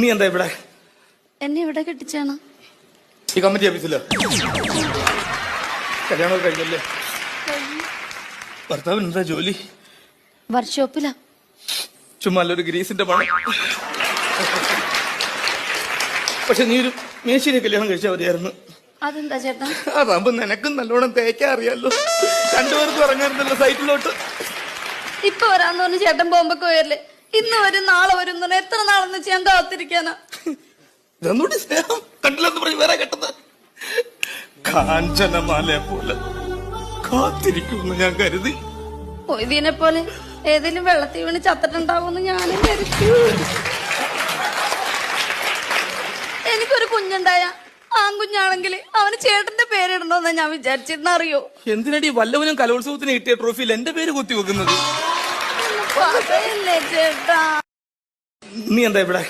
നീ എന്താ ഇവിടെ? എന്നെ ഇവിടെ കെട്ടിച്ചാണ്. ഈ കമ്മിറ്റി ഓഫീസിലോ? കല്യാണം കഴിഞ്ഞല്ലേ? ഭർത്താവിന് എന്താ ജോലി? വർക്ക്ഷോപ്പിലാ. ചുമ്മാ ഒരു ഗ്രീസിന്റെ പണം. പക്ഷെ നീ ഒരു മേശിനെ കല്യാണം കഴിച്ചാൽ മതിയായിരുന്നു. അതെന്താ ചേട്ടാ? അതാകുമ്പോ നിനക്കും നല്ലോണം തേക്കാൻ അറിയാലോ. രണ്ടുപേർക്കും ഇറങ്ങാറുണ്ടല്ലോ സൈറ്റിലോട്ട്. ഇപ്പൊ വരാന്ന് പറഞ്ഞ് ചേട്ടൻ പോകുമ്പോ പോയല്ലേ? ഇന്ന് വരും നാളെ വരും എത്ര നാളെന്ന് വെച്ച് ഞാൻ കാത്തിരിക്കാനാ? ഇതൊന്നുകൂടി സ്നേഹം? കണ്ടില്ലെന്ന് പറയും വേറെ കെട്ടത്? കാഞ്ചനമാലയെ പോലെ കാത്തിരിക്കുമെന്ന് ഞാൻ കരുതി. മൊയ്തീനെ പോലെ ഏതെങ്കിലും വെള്ളത്തിൽ വീണ് ചത്തിട്ടുണ്ടാവുമെന്ന് ഞാനും കരുതി. എനിക്കൊരു കുഞ്ഞുണ്ടായ. ആൺകുഞ്ഞാണെങ്കിൽ അവന് ചേട്ടന്റെ പേരിടണോന്നാ ഞാൻ വിചാരിച്ചിരുന്നറിയോ എന്തിനടി വല്ലവനും കലോത്സവത്തിന് കിട്ടിയ ട്രോഫിയിൽ എന്റെ പേര് കുത്തി വെക്കുന്നത്? നീ എന്താ ഇവിടെ